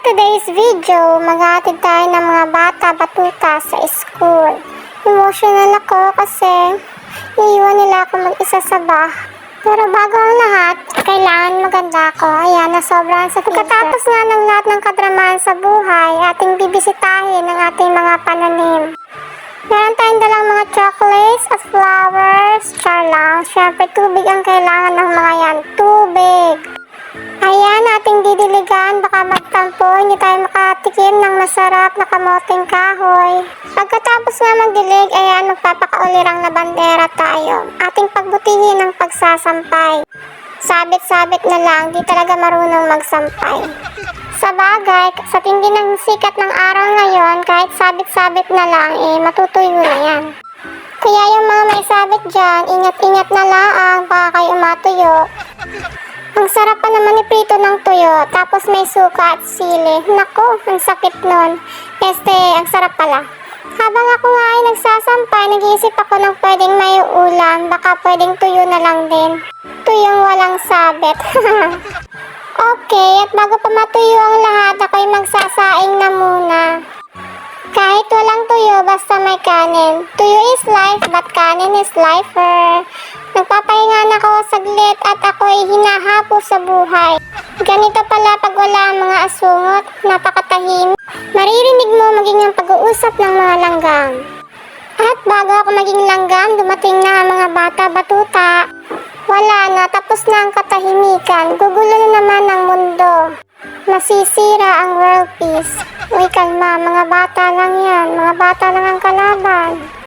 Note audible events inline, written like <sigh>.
today's video, maghatid tayo ng mga bata batuta sa school. Emotional ako kasi iiwan nila ako mag-isa sa bahay. Pero bago ang lahat, kailangan maganda ako. Ayan, nasobrahan sa Pagkatapos nga ng lahat ng kadramahan sa buhay, ating bibisitahin ang ating mga pananim. Meron tayong dalang mga chocolates at flowers, char lang. Siyempre, tubig ang kailangan ng mga yan. Tubig! Ayan, ating didiligan, baka magtampo, hindi tayo makatikim ng masarap na kamoting kahoy. Pagkatapos nga magdilig, ayan, magpapakaulirang na bandera tayo. Ating pagbutihin ng pagsasampay. Sabit-sabit na lang, di talaga marunong magsampay. Sa bagay, sa tindi ng sikat ng araw ngayon, kahit sabit-sabit na lang, eh, matutuyo na yan. Kaya yung mga may sabit dyan, ingat-ingat na lang, baka kayo matuyo. Ang sarap pa naman ni prito ng tuyo, tapos may suka at sili. Nako, ang sakit nun. Este, ang sarap pala. Habang ako nga ay nagsasampay, nag-iisip ako ng pwedeng may ulam, baka pwedeng tuyo na lang din. Tuyong walang sabit. <laughs> okay, at bago pa matuyo ang lahat, ako'y magsasaing na muna. Kahit walang tuyo, basta may kanin. Tuyo is life, but kanin is lifer. Nagpapahinga na ako saglit at ako'y hinahapo sa buhay. Ganito pala pag wala ang mga asungot, napakatahim. Maririnig mo maging ang pag-uusap ng mga langgam. At bago ako maging langgam, dumating na ang mga bata batuta. Wala na, tapos na ang katahimikan. Gugulo na naman ang mundo. Masisira ang world peace. Uy, kalma, mga bata lang yan. Mga bata lang ang.